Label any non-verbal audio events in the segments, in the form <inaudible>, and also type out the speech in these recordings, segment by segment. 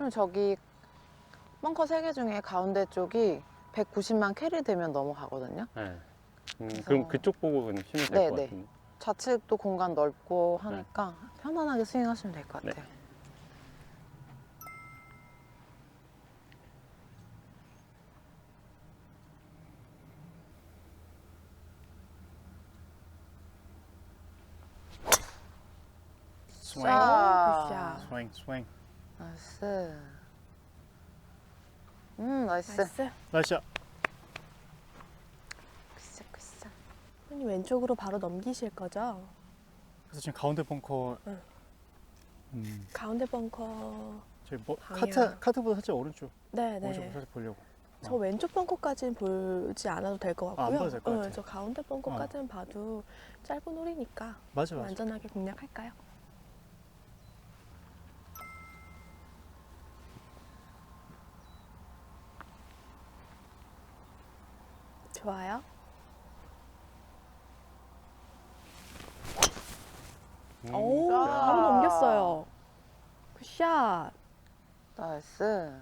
그럼 저기 벙커 세개 중에 가운데 쪽이 190만 캐리 되면 넘어가거든요. 네. 음, 그래서- 그럼 그쪽 보고 그냥 치면 될 네, 것 네. 같은데. 좌측도 공간 넓고 하니까 편안하게 스윙하시면 될 것 네. 같아요. 스윙. 자, 스윙, 스윙. 나이스. 음, 나이스. 나이스. 나이스. 굿샷, 굿샷. 손님 왼쪽으로 바로 넘기실 거죠? 그래서 지금 가운데 벙커. 응. 음, 가운데 벙커. 저기 뭐 방향. 카트 카트보다 살짝 오른쪽. 네네. 오른쪽 살짝 보려고. 저 왼쪽 벙커까지는 보지 않아도 될 것 아, 안 같고요. 봐도 될것 응, 같아요. 저 가운데 벙커까지는 봐도 짧은 홀이니까 맞아, 맞아. 안전하게 공략할까요? 좋아요. 음, 오, 자. 바로 넘겼어요. 굿샷. 나이스.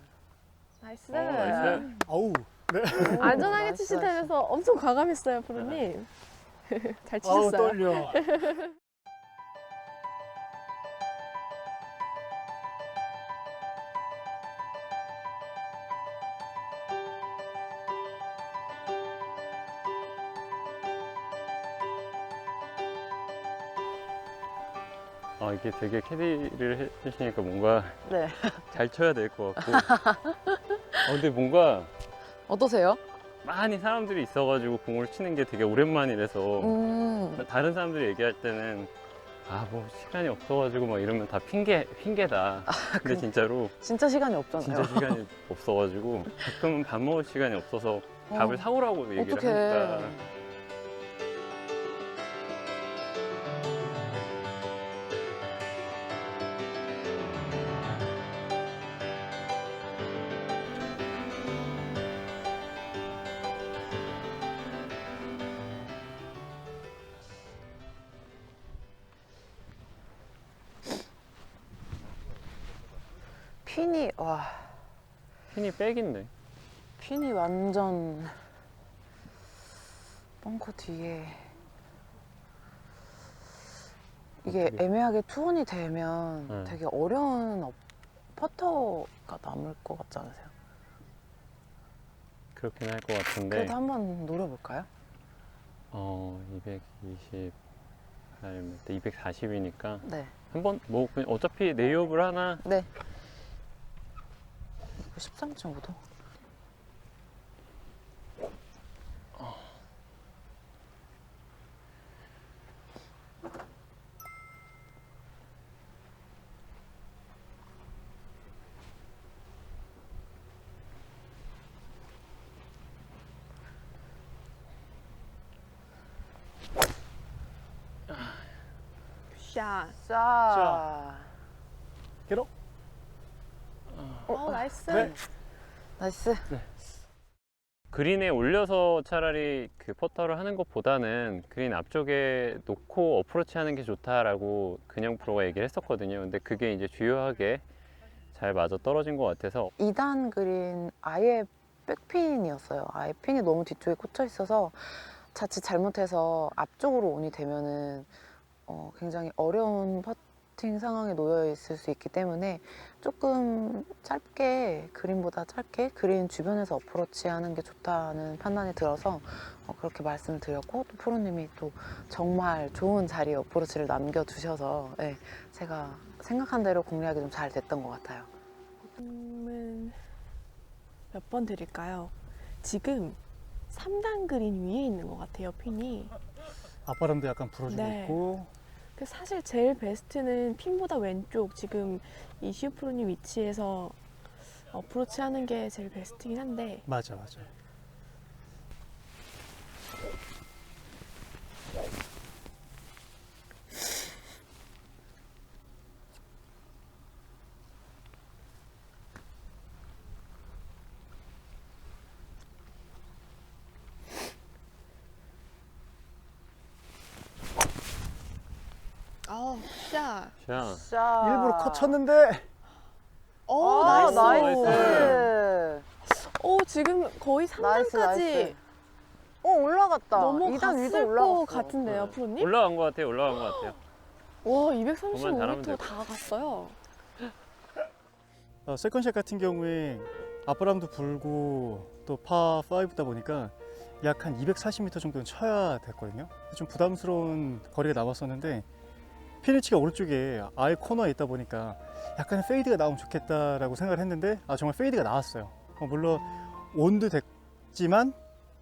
나이스. 어, 나이스. 아우. 네. 안전하게 나이스, 치신다면서 엄청 과감했어요, 프로님. <laughs> 잘 아우 치셨어요. 떨려. <laughs> 아 이게 되게 캐디를 해주시니까 뭔가 네. <laughs> 잘 쳐야 될 것 같고. <laughs> 어, 근데 뭔가 어떠세요? 많이 사람들이 있어가지고 공을 치는 게 되게 오랜만이라서 음. 다른 사람들이 얘기할 때는 아 뭐 시간이 없어가지고 막 이러면 다 핑계 핑계다. 근데 그래. 진짜로 진짜 시간이 없잖아요. 진짜 시간이 없어가지고 <laughs> 가끔은 밥 먹을 시간이 없어서 밥을 어. 사오라고 얘기를 어떡해. 하니까 핀이 와 핀이 백인데 핀이 완전 벙커 뒤에 이게 어떻게? 애매하게 투혼이 되면 네. 되게 어려운 업- 퍼터가 남을 것 같지 않으세요? 그렇긴 할 것 같은데 그래도 한번 노려볼까요? 어 220, 240이니까 네. 한번 뭐 그냥 어차피 네이업을 하나 네. 13.5도. 굿샷. 자. 게로. 어, 나이스. 네. 나이스. 그린에 올려서 차라리 그 퍼터를 하는 것보다는 그린 앞쪽에 놓고 어프로치 하는 게 좋다라고 근영 프로가 얘기를 했었거든요. 근데 그게 이제 주요하게 잘 맞아 떨어진 것 같아서 2단 그린 아예 백핀이었어요. 아예 핀이 너무 뒤쪽에 꽂혀 있어서 자칫 잘못해서 앞쪽으로 온이 되면은 어, 굉장히 어려운 퍼 팅 상황에 놓여 있을 수 있기 때문에 조금 짧게 그린보다 짧게 그린 주변에서 어프로치 하는 게 좋다는 판단이 들어서 어, 그렇게 말씀을 드렸고 또 프로님이 또 정말 좋은 자리에 어프로치를 남겨주셔서 예, 제가 생각한 대로 공략이 좀 잘 됐던 것 같아요. 은몇번 드릴까요? 지금 3단 그린 위에 있는 것 같아요, 핀이. 앞바람도 약간 불어주고 네. 있고. 그 사실 제일 베스트는 핀보다 왼쪽 지금 이시우 프로님 위치에서 어프로치 하는 게 제일 베스트긴 한데 맞아, 맞아. 자. 일부러 컷 쳤는데 오, 아, 나이스. 나이스. 오, 지금 거의 나이스, 3단까지 나이스. 어, 올라갔다. 2단 위로 넘어갔을 것 올라갔어. 같은데요, 네. 프로님? 올라간 것 같아요. 올라간 것 같아요. 와, 그만 잘하면 235m 될다 갔어요. 어, 세컨샷 같은 경우에 앞바람도 불고 또 파 5다 보니까 약 한 240m 정도는 쳐야 됐거든요. 좀 부담스러운 거리가 남았었는데 피니치가 오른쪽에 아예 코너에 있다 보니까 약간의 페이드가 나오면 좋겠다라고 생각을 했는데 아 정말 페이드가 나왔어요. 어, 물론 온도 됐지만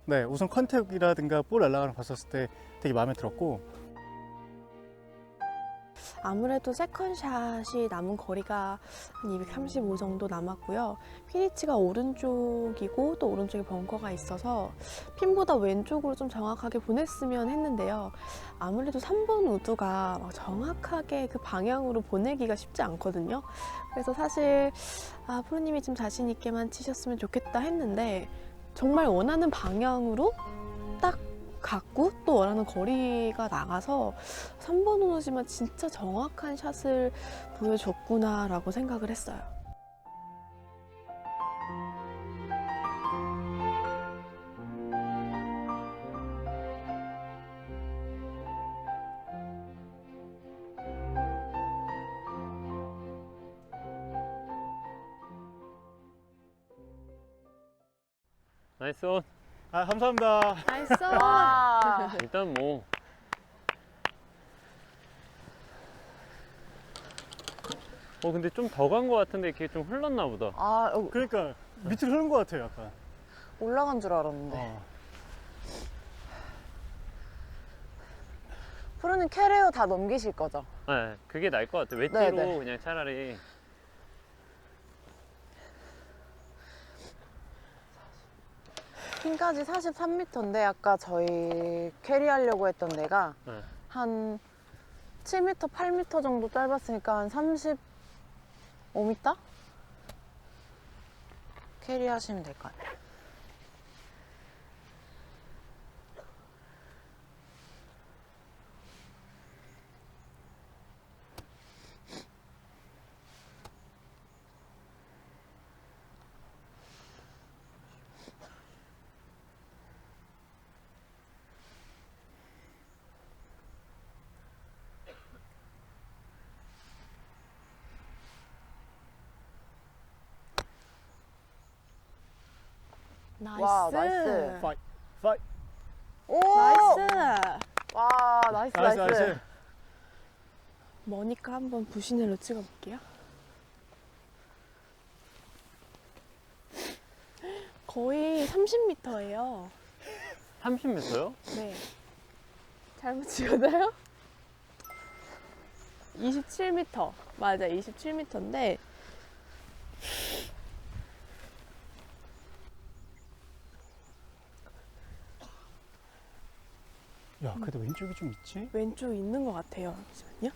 네 우선 컨택이라든가 볼 날아가는 거 봤었을 때 되게 마음에 들었고 아무래도 세컨샷이 남은 거리가 한 235 정도 남았고요. 피니치가 오른쪽이고 또 오른쪽에 벙커가 있어서 핀보다 왼쪽으로 좀 정확하게 보냈으면 했는데요. 아무래도 3번 우드가 막 정확하게 그 방향으로 보내기가 쉽지 않거든요. 그래서 사실 아, 프로님이 좀 자신 있게만 치셨으면 좋겠다 했는데 정말 원하는 방향으로 딱 갔고 또 원하는 거리가 나가서 3번 오너지만 진짜 정확한 샷을 보여줬구나라고 생각을 했어요. 나이스 온. 아 감사합니다. 나이스! <laughs> 와. 일단 뭐 어 근데 좀 더 간 것 같은데 이렇게 좀 흘렀나 보다. 아, 어, 그러니까 밑으로 흐른 것 같아요 약간. 올라간 줄 알았는데. 어. 프로님 캐리어 다 넘기실 거죠? 네, 그게 나을 것 같아. 웨지로 네네. 그냥 차라리 핀까지 43m인데 아까 저희 캐리하려고 했던 데가 네. 한 7m, 8m 정도 짧았으니까 한 35m? 캐리하시면 될 것 같아요. 나이스! 와, 나이스. 파이 파이 오! 나이스! 와, 나이스, 나이스 나이스. 나이스. 머니까 한번 부신으로 찍어볼게요. 거의 30m예요. 30m요? 네. 잘못 찍었나요? 27m. 맞아, 27m인데 야 그래도 왼쪽이 좀 있지? 왼쪽 있는 것 같아요. 잠시만요.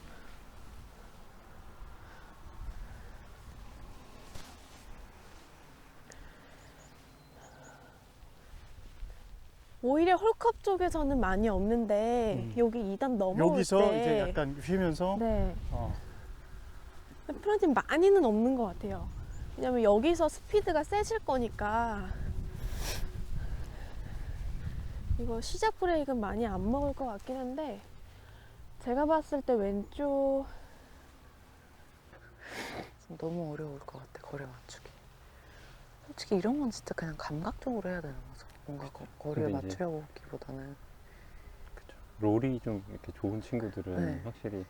오히려 홀컵 쪽에서는 많이 없는데 음. 여기 2단 넘어올 여기서 때 이제 약간 휘면서 네. 어. 프로틴 많이는 없는 것 같아요. 왜냐면 여기서 스피드가 세질 거니까 이거 시작 브레이크는 많이 안 먹을 것 같긴 한데 제가 봤을 때 왼쪽 너무 어려울 것 같아, 거리 맞추기. 솔직히 이런 건 진짜 그냥 감각적으로 해야 되는 거죠. 뭔가 거, 거리를 근데 이제- 맞추려고 하기보다는. 그쵸. 롤이 좀 이렇게 좋은 친구들은 네. 확실히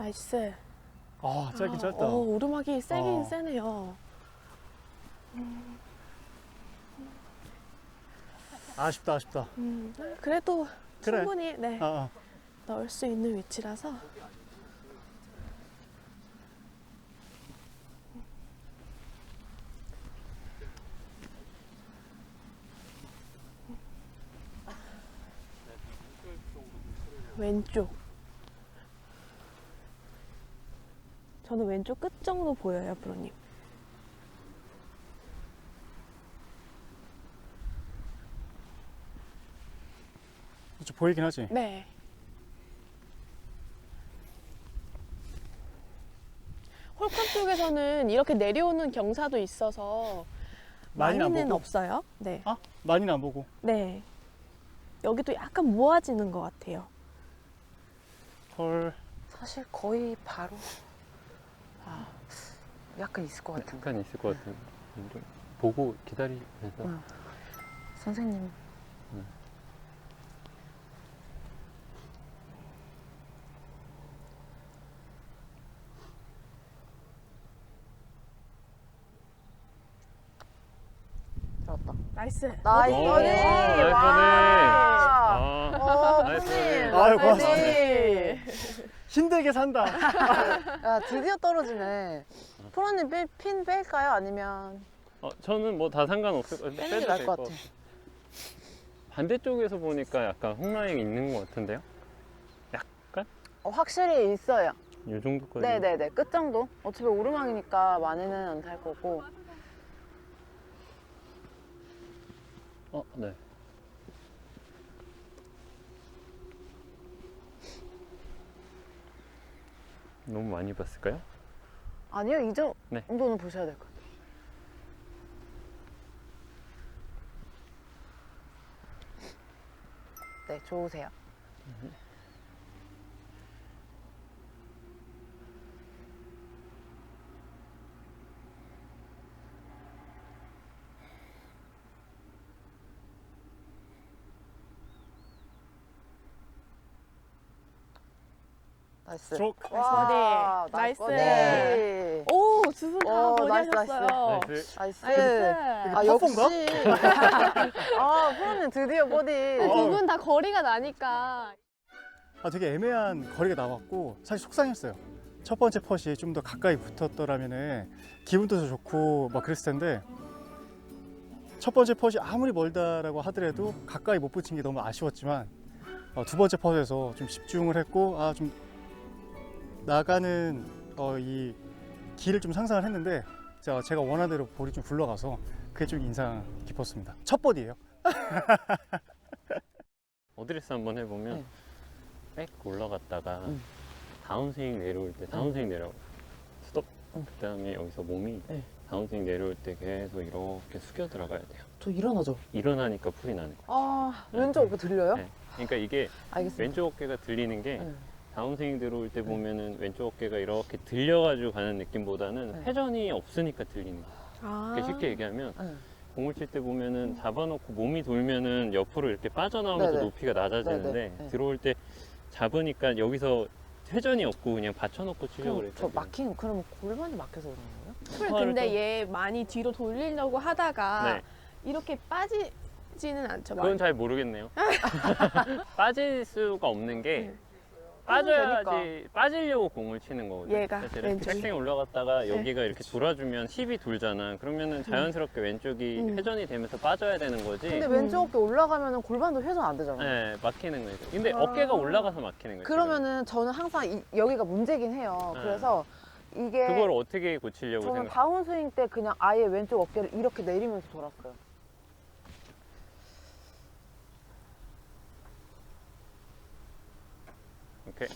나이스. 아 짧긴 짧다. 어, 오르막이 세긴 어. 세네요. 아쉽다 아쉽다. 음, 그래도 그래. 충분히 네, 아, 아. 넣을 수 있는 위치라서 왼쪽. 저는 왼쪽 끝 정도 보여요, 프로님. 좀 보이긴 하지. 네. 홀컵 쪽에서는 이렇게 내려오는 경사도 있어서 많이는 안 많이는 보고. 없어요. 네. 아 많이는 안 보고. 네. 여기도 약간 모아지는 것 같아요. 헐. 사실 거의 바로 아, 약간 있을 것 같은데. 약간 있을 것 같은. 좀 보고 기다리면서. 응. 선생님. 들었다. 나이스. 나이스 오! 나이스 버디! 와! 아, 어, 나이스. 버디. 아유. 고맙습니다. 힘들게 산다. <laughs> 야, 드디어 떨어지네. 프로님 뺄, 핀 뺄까요? 아니면 어, 저는 뭐 다 상관없을 것 빼는 게 빼도 나을 될것것 같아. 반대쪽에서 보니까 약간 홈라인 있는 것 같은데요? 어, 확실히 있어요. 이 정도까지. 네네네. 끝 정도. 어차피 오르막이니까 많이는 안 탈 거고. 어, 네. 너무 많이 봤을까요? 아니요, 이 정- 네. 정도는 보셔야 될 것 같아요. 네, 좋으세요. 나이스. 스트로크. 와, 나이스 버디. 나이스. 버디. 오, 두 분다 오, 버디 나이스, 하셨어요. 나이스. 나이스. 나이스. 아, 역시. 퍼포인가? <laughs> 아, 프로님 드디어 버디. 어. 두분 다 거리가 나니까. 아 되게 애매한 거리가 나왔고 사실 속상했어요. 첫 번째 펫이 좀 더 가까이 붙었더라면은 기분도 더 좋고 막 그랬을 텐데 첫 번째 펫이 아무리 멀다라고 하더라도 가까이 못 붙인 게 너무 아쉬웠지만 어, 두 번째 펫에서 좀 집중을 했고 아좀 나가는 어, 이 길을 좀 상상을 했는데 자, 제가 원하는 대로 볼이 좀 굴러가서 그게 좀 인상 깊었습니다. 첫 버디예요. <laughs> 어드레스 한번 해보면 네. 백 올라갔다가 음. 다운스윙 내려올 때 다운스윙 내려 스톱 음. 그 다음에 여기서 몸이 네. 다운스윙 내려올 때 계속 이렇게 숙여 들어가야 돼요 저 일어나죠? 일어나니까 풀이 나는 거예요 아, 왼쪽 어깨 들려요? 네. 그러니까 이게 알겠습니다. 왼쪽 어깨가 들리는 게 네. 다운스윙 들어올 때 보면은 왼쪽 어깨가 이렇게 들려가지고 가는 느낌보다는 네. 회전이 없으니까 들리는 거예요 아. 그러니까 쉽게 얘기하면 네. 공을 칠 때 보면은 잡아놓고 몸이 돌면은 옆으로 이렇게 빠져나오면서 네네. 높이가 낮아지는데 네네. 네. 들어올 때 잡으니까 여기서 회전이 없고 그냥 받쳐놓고 치려고 그럼 저. 막힌 그럼 골반이 막혀서 그런 거예요? 풀 근데 얘 많이 뒤로 돌리려고 하다가 네, 이렇게 빠지지는 않죠. 그건 잘 모르겠네요. <laughs> 빠질 수가 없는 게 네. 빠져야지 빠지려고 공을 치는 거거든요. 얘가, 사실은 왼쪽이. 백스윙 올라갔다가 네. 여기가 이렇게 돌아주면 힙이 돌잖아. 그러면은 자연스럽게 왼쪽이 음. 회전이 되면서 빠져야 되는 거지. 근데 음. 왼쪽 어깨 올라가면 골반도 회전 안 되잖아요. 네, 막히는 거죠. 근데 아. 어깨가 올라가서 막히는 거죠. 그러면은 저는 항상 이- 여기가 문제긴 해요. 네. 그래서 이게 그걸 어떻게 고치려고 저는 생각? 다운스윙 때 그냥 아예 왼쪽 어깨를 이렇게 내리면서 돌았어요. 오케이.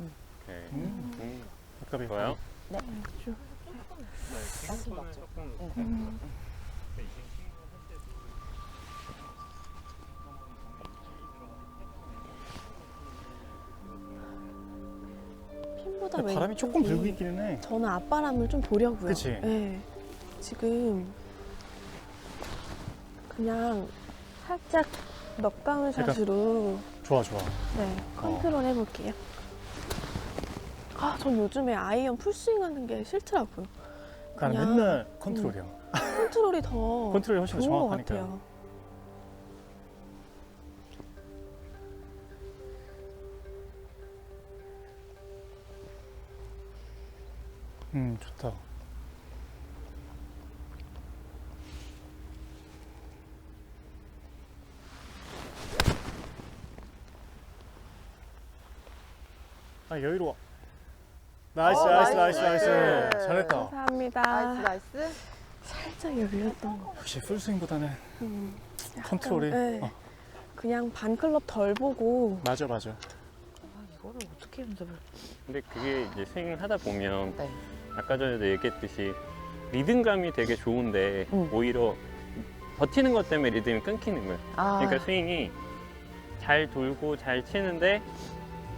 음. 오케이. 음. 음. 좋아요. 네. 쭉. 맞죠, 맞 바람이 조금 불고 있기는 해. 저는 앞바람을 좀 보려고요. 그치? 네. 지금 그냥 살짝 넉다운 약간- 샷으로 좋아 좋아. 네, 컨트롤 해볼게요. 아, 전 요즘에 아이언 풀스윙 하는 게 싫더라고요. 나는 그냥- 맨날 컨트롤이야. 컨트롤이 더 <laughs> 컨트롤이 훨씬 더 좋은 것 정확하니까. 같아요. 음 좋다. 아 여유로워. 나이스 어, 나이스 나이스 나이스. 나이스 잘했다. 감사합니다. 나이스 나이스. 살짝 열렸던 거. 역시 풀스윙보다는 음, 약간, 컨트롤이 네. 어, 그냥 반 클럽 덜 보고 맞아 맞아. 아, 이거를 어떻게 연습을? 근데 그게 이제 스윙을 하다 보면 네. 아까 전에도 얘기했듯이 리듬감이 되게 좋은데 음. 오히려 버티는 것 때문에 리듬이 끊기는 거예요. 아, 그러니까 스윙이 잘 돌고 잘 치는데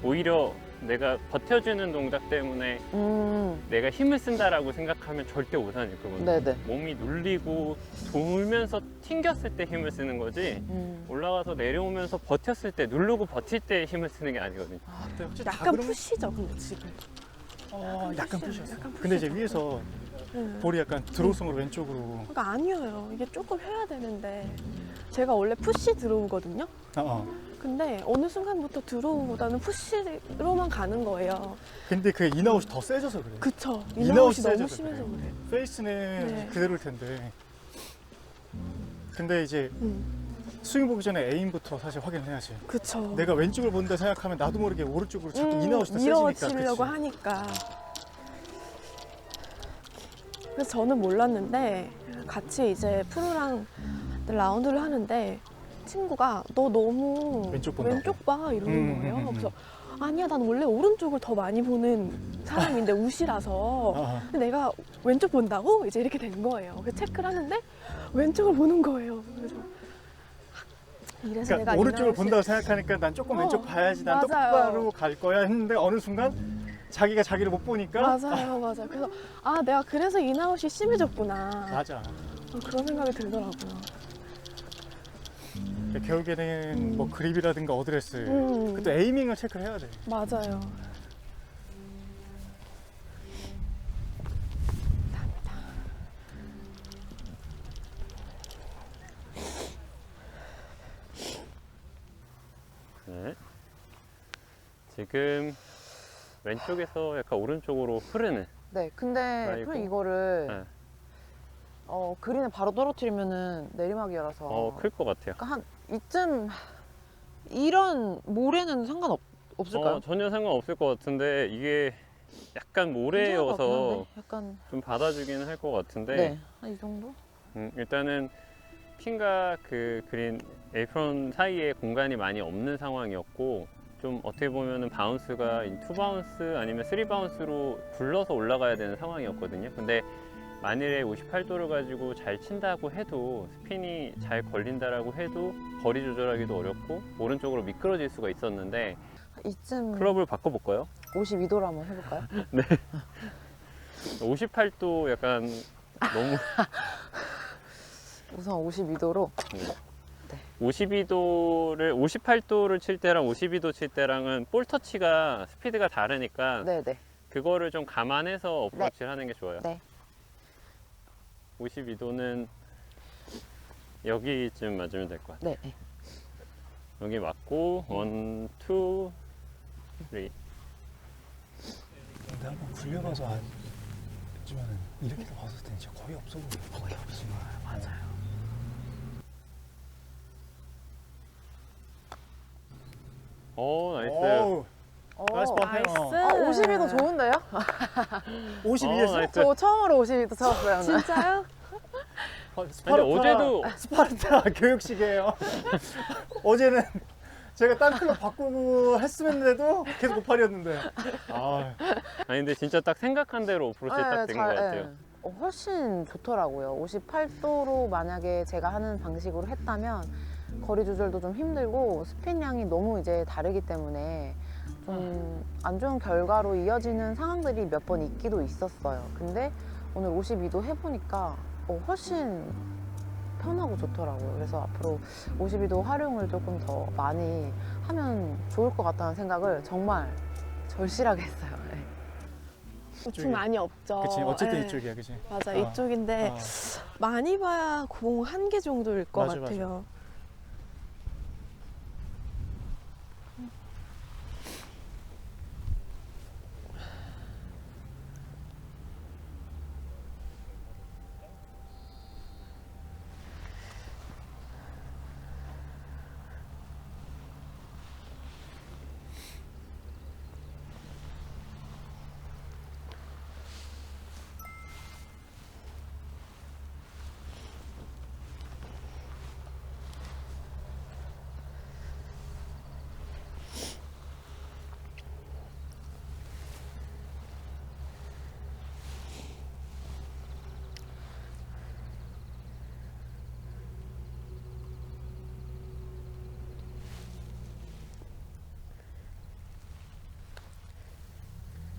오히려 내가 버텨주는 동작 때문에 음, 내가 힘을 쓴다라고 생각하면 절대 오산이 그건 네네. 몸이 눌리고 돌면서 튕겼을 때 힘을 쓰는 거지 음. 올라가서 내려오면서 버텼을 때 누르고 버틸 때 힘을 쓰는 게 아니거든요. 근데 다 약간 그런- 푸시죠, 근데 지금. 어, 약간 푸셨어. 약간 근데 이제. 위에서 네. 볼이 약간 드로우성으로 왼쪽으로. 그러니까 아니에요. 이게 조금 펴야 되는데 제가 원래 푸시 들어오거든요. 어, 어. 근데 어느 순간부터 들어오보다는 푸시로만 가는 거예요. 근데 그 인아웃이 더 세져서 그래. 그쵸. 인아웃이 인아웃이 너무 세져서 심해서 그래. 그래. 페이스는 네. 그대로일 텐데. 근데 이제 음, 스윙 보기 전에 에임부터 사실 확인해야지. 그쵸. 내가 왼쪽을 본다 생각하면 나도 모르게 오른쪽으로 자꾸 인아웃이 더 세지니까. 밀어치려고 그치? 하니까. 그래서 저는 몰랐는데 같이 이제 프로랑 라운드를 하는데 친구가 너 너무 왼쪽 본다고. 왼쪽 봐 이러는 음, 거예요. 음, 음, 음. 그래서 아니야 난 원래 오른쪽을 더 많이 보는 사람인데 <laughs> 우시라서 아, 근데 내가 왼쪽 본다고 이제 이렇게 된 거예요. 그래서 체크를 하는데 왼쪽을 보는 거예요. 그래서 이래서 그러니까 내가 오른쪽을 본다고 생각하니까 난 조금 어, 왼쪽 봐야지 난 맞아요. 똑바로 갈 거야 했는데 어느 순간 자기가 자기를 못 보니까 맞아요, <laughs> 맞아요. 그래서 아 내가 그래서 인아웃이 심해졌구나. 맞아. 어, 그런 생각이 들더라고요. 그러니까 결국에는 음. 뭐 그립이라든가 어드레스 음. 그또 에이밍을 체크를 해야 돼. 맞아요. 네. 지금 왼쪽에서 약간 오른쪽으로 흐르는 네, 근데 이거를 네. 어, 그린에 바로 떨어뜨리면은 내리막이라서 어, 클 것 같아요. 그러니까 한 이쯤 이런 모래는 상관 없, 없을까요? 어, 전혀 상관없을 것 같은데 이게 약간 모래여서? 약간 좀 받아주기는 할 것 같은데 네, 한 이 정도? 음, 일단은 핀과 그 그린 에이프론 사이에 공간이 많이 없는 상황이었고 좀 어떻게 보면은 바운스가 투 바운스 아니면 쓰리 바운스로 굴러서 올라가야 되는 상황이었거든요. 근데 만일에 58도를 가지고 잘 친다고 해도 스핀이 잘 걸린다라고 해도 거리 조절하기도 어렵고 오른쪽으로 미끄러질 수가 있었는데 이쯤 클럽을 바꿔볼까요? 52도로 한번 해볼까요? <laughs> 58도 약간 너무 <laughs> 우선 52도로 52도를 58도를 칠 때랑 52도 칠 때랑은 볼 터치가 스피드가 다르니까 네네 그거를 좀 감안해서 어프로치를 하는 게 좋아요. 네. 52도는 여기쯤 맞으면 될 것 같아요. 네, 네. 여기 맞고 원, 투, 쓰리. 근데 한번 굴려봐서 알지만은 이렇게 봤을 때는 진짜 거의 없어 보여. 거의 없어. 맞아요. 오 나이스. 오, 어, <laughs> 나이스 나이스. 퍼페어. 아, 52도 좋은데요? 52에서 어, 나이스. 저 처음으로 52도 쳐봤어요 오늘. 진짜요? 근데 어제도 스파르타 <laughs> 교육식이에요. <laughs> 어제는 제가 딴 클럽 바꾸고 했음에도 계속 58이었는데. 아, 아니 근데 진짜 딱 생각한 대로 어프로치 딱된 것 잘- 같아요. 네. 어, 훨씬 좋더라고요. 58도로 만약에 제가 하는 방식으로 했다면 거리 조절도 좀 힘들고 스핀량이 너무 이제 다르기 때문에 좀 안 좋은 결과로 이어지는 상황들이 몇 번 있기도 있었어요. 근데 오늘 52도 해보니까 어, 훨씬 편하고 좋더라고요. 그래서 앞으로 52도 활용을 조금 더 많이 하면 좋을 것 같다는 생각을 정말 절실하게 했어요. <laughs> 네. 우측 많이 없죠. 그치. 어쨌든 네. 이쪽이야, 그치. 맞아, 어. 이쪽인데 어. 많이 봐야 공 한 개 정도일 것 맞아, 맞아. 같아요.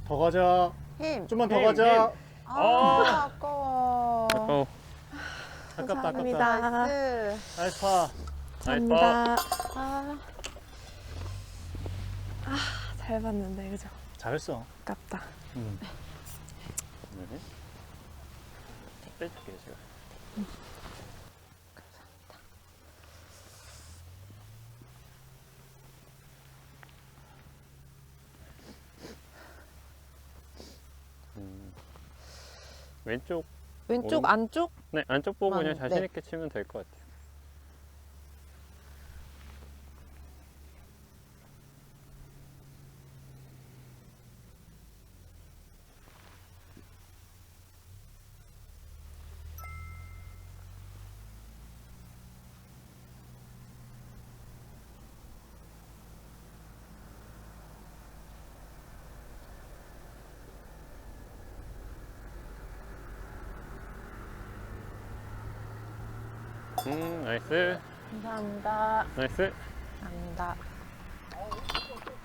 더 가자. 힘. 좀만 더 힘, 가자. 아, 아. 아까워. 어, 아깝다, 아깝다. 감사합니다. 나이스. 나이스 파. 감사합니다. 아, 아, 잘 봤는데 그죠? 잘했어. 아깝다. 음. 네. 빼줄게요 제가. 음, 왼쪽 왼쪽 오른- 안쪽? 네 안쪽 보고 그냥 만, 자신 네. 있게 치면 될 것 같아요. 음 나이스 감사합니다. 나이스. 감사합니다.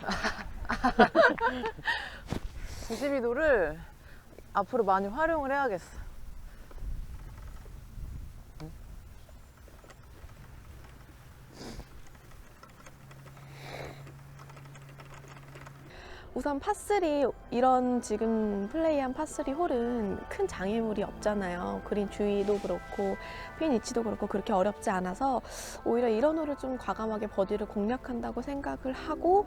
<laughs> <laughs> 92도를 앞으로 많이 활용을 해야겠어. 우선 파3 이런 지금 플레이한 파3 홀은 큰 장애물이 없잖아요. 그린 주위도 그렇고 핀 위치도 그렇고 그렇게 어렵지 않아서 오히려 이런 홀을 좀 과감하게 버디를 공략한다고 생각을 하고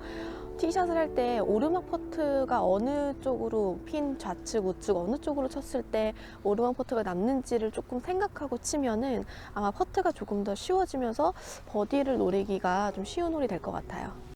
티샷을 할 때 오르막 퍼트가 어느 쪽으로 핀 좌측 우측 어느 쪽으로 쳤을 때 오르막 퍼트가 남는지를 조금 생각하고 치면은 아마 퍼트가 조금 더 쉬워지면서 버디를 노리기가 좀 쉬운 홀이 될 것 같아요.